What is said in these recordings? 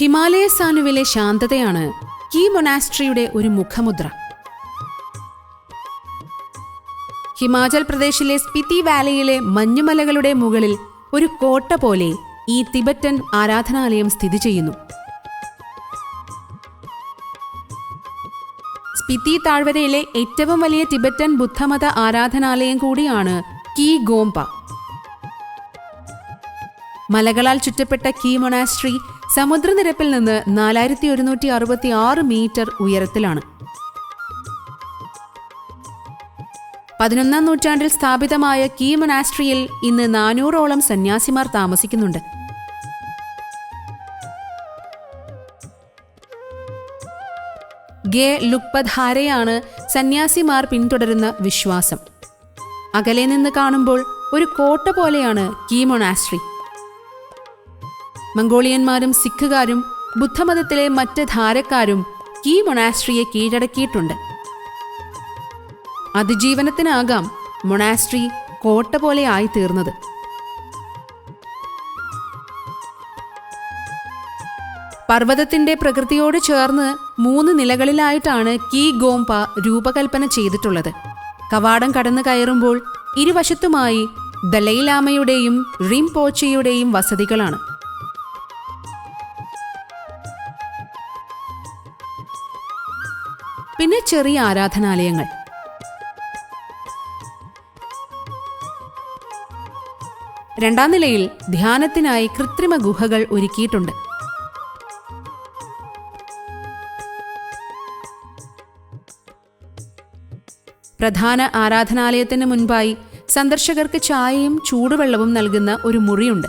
Himalaya സാനുവിലെ ശാന്തതയാണ് key മൊനാസ്ട്രിയുടെ ഒരു മുഖമുദ്ര. ഹിമാചൽ പ്രദേശിലെ സ്പിതി വാലിയിലെ മഞ്ഞുമലകളുടെ മുകളിൽ ഒരു കോട്ട പോലെ ഈ തിബറ്റൻ ആരാധനാലയം സ്ഥിതി ചെയ്യുന്നു. സ്പിതി താഴ്വരയിലെ ഏറ്റവും വലിയ ടിബറ്റൻ ബുദ്ധമത ആരാധനാലയം കൂടിയാണ് കീ ഗോംപ. മലകളാൽ ചുറ്റപ്പെട്ട കീ മൊനാസ്ട്രി സമുദ്രനിരപ്പിൽ നിന്ന് നാലായിരത്തി ഒരുന്നൂറ്റി അറുപത്തി ആറ് മീറ്റർ ഉയരത്തിലാണ്. പതിനൊന്നാം നൂറ്റാണ്ടിൽ സ്ഥാപിതമായ കീ മൊനാസ്ട്രിയിൽ ഇന്ന് നാനൂറോളം സന്യാസിമാർ താമസിക്കുന്നുണ്ട്. ഗേ ലുക്പധാരയാണ് സന്യാസിമാർ പിന്തുടരുന്ന വിശ്വാസം. അകലെ നിന്ന് കാണുമ്പോൾ ഒരു കോട്ട പോലെയാണ് കീ മൊനാസ്ട്രി മംഗോളിയന്മാരും സിഖുകാരും ബുദ്ധമതത്തിലെ മറ്റ് ധാരക്കാരും ഈ മൊണാസ്ട്രിയെ കീഴടക്കിയിട്ടുണ്ട്. അതിജീവനത്തിനാകാം മൊണാസ്ട്രി കോട്ട പോലെ ആയി തീർന്നത് പർവതത്തിന്റെ പ്രകൃതിയോട് ചേർന്ന് മൂന്ന് നിലകളിലായിട്ടാണ് കീ ഗോംപ രൂപകൽപ്പന ചെയ്തിട്ടുള്ളത്. കവാടം കടന്നു കയറുമ്പോൾ ഇരുവശത്തുമായി ദലൈലാമയുടെയും റിം പോച്ചയുടെയും വസതികളാണ്. പിന്നെ ചെറിയ ആരാധനാലയങ്ങൾ. രണ്ടാം നിലയിൽ ധ്യാനത്തിനായി കൃത്രിമ ഗുഹകൾ ഒരുക്കിയിട്ടുണ്ട്. പ്രധാന ആരാധനാലയത്തിന് മുൻപായി സന്ദർശകർക്ക് ചായയും ചൂടുവെള്ളവും നൽകുന്ന ഒരു മുറിയുണ്ട്.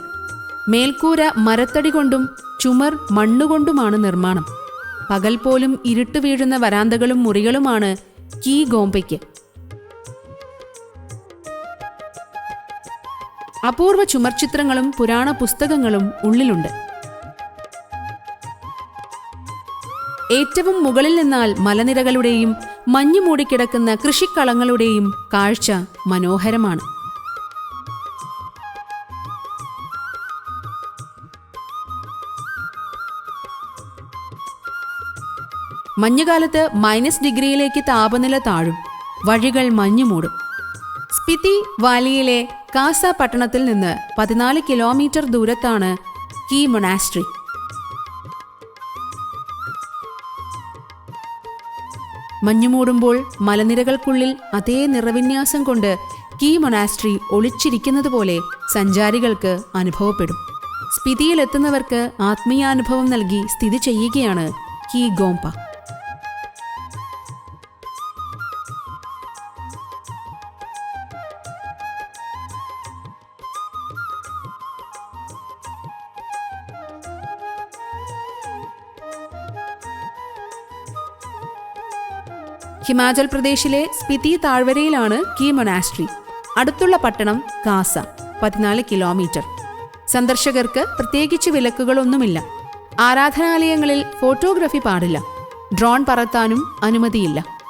മേൽക്കൂര മരത്തടി കൊണ്ടും ചുമർ മണ്ണുകൊണ്ടുമാണ് നിർമ്മാണം. പകൽ പോലും ഇരുട്ട് വീഴുന്ന വരാന്തകളും മുറികളുമാണ് കീ ഗോംബയ്ക്ക് അപൂർവ ചുമർചിത്രങ്ങളും പുരാണ പുസ്തകങ്ങളും ഉള്ളിലുണ്ട്. ഏറ്റവും മുകളിൽ നിന്നാൽ മലനിരകളുടെയും മഞ്ഞു മൂടിക്കിടക്കുന്ന കൃഷിക്കളങ്ങളുടെയും കാഴ്ച മനോഹരമാണ്. മഞ്ഞുകാലത്ത് മൈനസ് ഡിഗ്രിയിലേക്ക് താപനില താഴും. വഴികൾ മഞ്ഞു മൂടും സ്പിതി വാലിയിലെ കാസ പട്ടണത്തിൽ നിന്ന് പതിനാല് കിലോമീറ്റർ ദൂരത്താണ് കീ മൊണാസ്ട്രി. മഞ്ഞുമൂടുമ്പോൾ മലനിരകൾക്കുള്ളിൽ അതേ നിറവിന്യാസം കൊണ്ട് കീ മൊണാസ്ട്രി ഒളിച്ചിരിക്കുന്നത് പോലെ സഞ്ചാരികൾക്ക് അനുഭവപ്പെടും. സ്പിതിയിലെത്തുന്നവർക്ക് ആത്മീയാനുഭവം നൽകി സ്ഥിതി ചെയ്യുകയാണ് കീ ഗോംപ. ഹിമാചൽ പ്രദേശിലെ സ്പിതി താഴ്വരയിലാണ് കീ മൊനാസ്ട്രി അടുത്തുള്ള പട്ടണം കാസ പതിനാല് കിലോമീറ്റർ. സന്ദർശകർക്ക് പ്രത്യേകിച്ച് വിലക്കുകളൊന്നുമില്ല. ആരാധനാലയങ്ങളിൽ ഫോട്ടോഗ്രഫി പാടില്ല. ഡ്രോൺ പറത്താനും അനുമതിയില്ല.